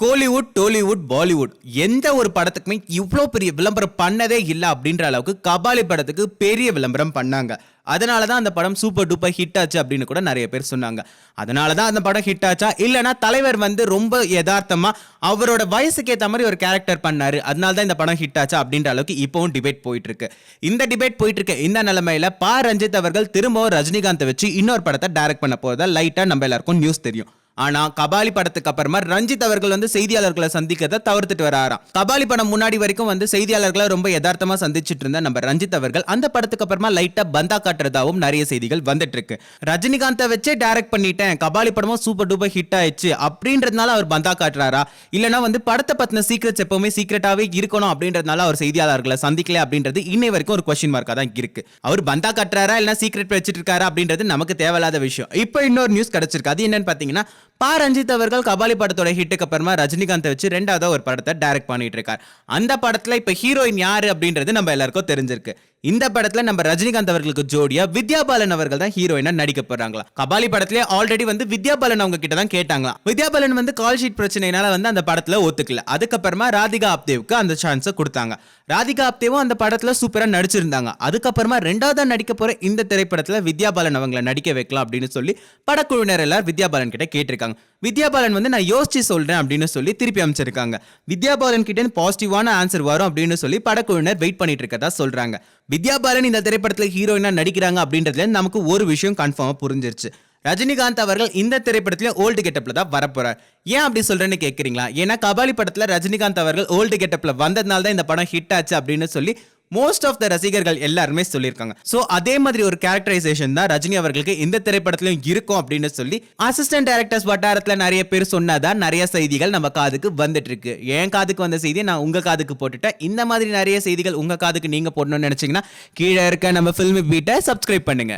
Kollywood Tollywood Bollywood எந்த ஒரு படத்துக்குமே இவ்வளோ பெரிய விளம்பரம் பண்ணதே இல்லை அப்படின்ற அளவுக்கு கபாலி படத்துக்கு பெரிய விளம்பரம் பண்ணாங்க. அதனால தான் அந்த படம் சூப்பர் டூப்பர் ஹிட் ஆச்சு அப்படின்னு கூட நிறைய பேர் சொன்னாங்க. அதனால தான் அந்த படம் ஹிட் ஆச்சா? இல்லைனா தலைவர் வந்து ரொம்ப யதார்த்தமாக அவரோட வயசுக்கு ஏற்ற மாதிரி ஒரு கேரக்டர் பண்ணாரு. அதனால தான் இந்த படம் ஹிட் ஆச்சா அப்படின்ற அளவுக்கு இப்போவும் டிபேட் போயிட்டு இருக்கு இந்த டிபேட் போயிட்டு இருக்க இந்த நிலைமையில பா. ரஞ்சித் அவர்கள் திரும்பவும் ரஜினிகாந்தை வச்சு இன்னொரு படத்தை டைரக்ட் பண்ண போறதா லைட்டாக நம்ம எல்லாருக்கும் நியூஸ் தெரியும். ஆனா கபாலி படத்துக்கு அப்புறமா ரஞ்சித் அவர்கள் வந்து செய்தியாளர்களை சந்திக்கிறத தவிர்த்துட்டு வராராம். கபாலி படம் முன்னாடி வரைக்கும் வந்து செய்தியாளர்களை ரொம்ப யதார்த்தமா சந்திச்சிட்டு இருந்த நம்ம ரஞ்சித் அவர்கள் அந்த படத்துக்கு அப்புறமா லைட்டா பந்தா காட்டுறதாவும் நிறைய செய்திகள் வந்துட்டு இருக்கு ரஜினிகாந்தை வச்சே டைரக்ட் பண்ணிட்டேன். கபாலி படமும் சூப்பர் டூப்பர் ஹிட் ஆயிடுச்சு. அப்படின்றதுனால அவர் பந்தா காட்டுறாரா? இல்லனா வந்து படத்தை பத்தின சீக்ரெட்ஸ் எப்பவுமே சீக்கிரட்டாவே இருக்கணும் அப்படின்றதுனால அவர் செய்தியாளர்களை சந்திக்கல அப்படின்றது இன்னை வரைக்கும் ஒரு கொஸ்டின் மார்க்கா தான் இருக்கு. அவர் பந்தா காட்டுறாரா? இல்ல சீக்ரெட் வச்சிட்டு இருக்காரா? அப்படின்றது நமக்கு தேவையில்லாத விஷயம். இப்போ இன்னொரு நியூஸ் கிடைச்சிருக்கு. அது என்னன்னு பாத்தீங்கன்னா பா ரஞ்சித் அவர்கள் கபாலி படத்தோட ஹிட்டுக்கு அப்புறமா ரஜினிகாந்தை வச்சு ரெண்டாவது ஒரு படத்தை டைரக்ட் பண்ணிட்டு இருக்கார். அந்த படத்துல இப்ப ஹீரோயின் யாரு அப்படின்றது நம்ம எல்லாருக்கும் தெரிஞ்சிருக்கு. இந்த படத்துல நம்ம ரஜினிகாந்த் அவர்களுக்கு ஜோடியா வித்யா பாலன் அவர்கள் தான் ஹீரோயினா நடிக்க போறாங்களா கபாலி படத்துல ஆல்ரெடி வந்து வித்யா பாலன் அவங்க கிட்ட தான் கேட்டாங்களா வித்யா பாலன் வந்து கால் ஷீட் பிரச்சனைனால வந்து அந்த படத்துல ஒத்துக்கல. அதுக்கப்புறமா ராதிகா ஆப்தேவுக்கு அந்த சான்ஸை கொடுத்தாங்க. ராதிகா ஆப்தேவும் அந்த படத்துல சூப்பரா நடிச்சிருந்தாங்க. அதுக்கப்புறமா ரெண்டாவதா நடிக்க போற இந்த திரைப்படத்துல வித்யா பாலன் அவங்களை நடிக்க வைக்கலாம் அப்படின்னு சொல்லி படக்குழுவினர் எல்லாரும் வித்யா பாலன் கிட்ட கேட்டிருக்காங்க. வித்யா பாலன் வந்து நான் யோசிச்சு சொல்றேன் அப்படின்னு சொல்லி திருப்பி அமைச்சிருக்காங்க. வித்யா பாலன் கிட்ட பாசிட்டிவான ஆன்சர் வரும் அப்படின்னு சொல்லி படக்குழுவினர் வெயிட் பண்ணிட்டு இருக்கதா சொல்றாங்க. வித்யா பாலன் இந்த திரைப்படத்துல ஹீரோயினா நடிக்கிறாங்க அப்படின்றதுல நமக்கு ஒரு விஷயம் கன்ஃபார்மா புரிஞ்சிருச்சு. ரஜினிகாந்த் அவர்கள் இந்த திரைப்படத்திலே ஓல்டு கெட்டப்ல தான் வரப்போறார். ஏன் அப்படி சொல்றேன்னு கேக்குறீங்களா? ஏன்னா கபாலி படத்துல ரஜினிகாந்த் அவர்கள் ஓல்டு கெட்டப்ல வந்ததுனால தான் இந்த படம் ஹிட் ஆச்சு அப்படின்னு சொல்லி மோஸ்ட் ஆஃப் த ரசிகர்கள் எல்லாருமே சொல்லியிருக்காங்க. ஸோ அதே மாதிரி ஒரு கேரக்டரைசேஷன் தான் ரஜினி அவர்களுக்கு இந்த திரைப்படத்திலும் இருக்கும் அப்படின்னு சொல்லி அசிஸ்டன்ட் டைரக்டர்ஸ் வட்டாரத்தில் நிறைய பேர் சொன்னாதான் நிறைய செய்திகள் நம்ம காதுக்கு வந்துட்டு இருக்கு என் காதுக்கு வந்த செய்தியை நான் உங்க காதுக்கு போட்டுட்டேன். இந்த மாதிரி நிறைய செய்திகள் உங்க காதுக்கு நீங்க போடணும்னு நினைச்சீங்கன்னா கீழே இருக்க நம்ம ஃபில்ம் பீட்டை சப்ஸ்கிரைப் பண்ணுங்க.